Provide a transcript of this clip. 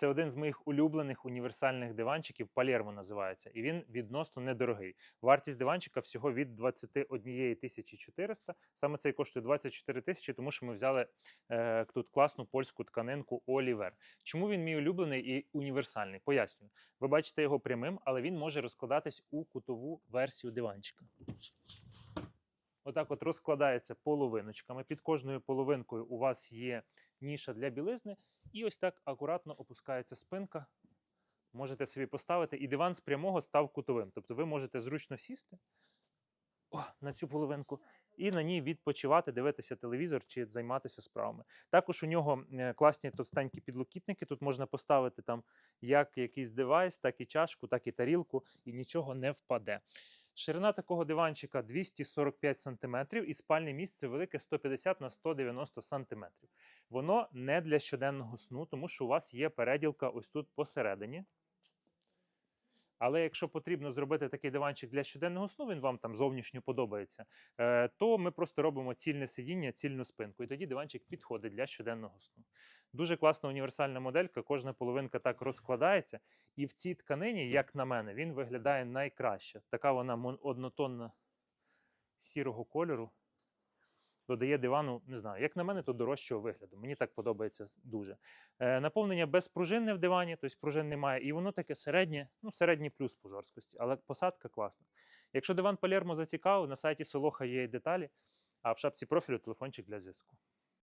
Це один з моїх улюблених універсальних диванчиків. Палермо називається, і він відносно недорогий. Вартість диванчика всього від 21 тисячі 400. Саме цей коштує 24 тисячі, тому що ми взяли е, тут класну польську тканинку Олівер. Чому він мій улюблений і універсальний? Пояснюю. Ви бачите його прямим, але він може розкладатись у кутову версію диванчика. Отак от розкладається половиночками. Під кожною половинкою у вас є ніша для білизни, і ось так акуратно опускається спинка. Можете собі поставити, і диван з прямого став кутовим. Тобто ви можете зручно сісти о, на цю половинку і на ній відпочивати, дивитися телевізор чи займатися справами. Також у нього е, класні товстенькі підлокітники. Тут можна поставити там як якийсь девайс, так і чашку, так і тарілку, і нічого не впаде. Ширина такого диванчика 245 см і спальне місце велике 150 на 190 см. Воно не для щоденного сну, тому що у вас є переділка ось тут посередині. Але якщо потрібно зробити такий диванчик для щоденного сну, він вам там зовнішньо подобається, е, то ми просто робимо цільне сидіння, цільну спинку. І тоді диванчик підходить для щоденного сну. Дуже класна універсальна моделька, кожна половинка так розкладається. І в цій тканині, як на мене, він виглядає найкраще. Така вона однотонна сірого кольору. Додає дивану, не знаю, як на мене, то дорожчого вигляду. Мені так подобається дуже. Е, наповнення безпружинне в дивані, тобто пружин немає, і воно таке середнє, ну, середній плюс по жорсткості, але посадка класна. Якщо диван Палермо зацікавив, на сайті Солоха є деталі, а в шапці профілю телефончик для зв'язку.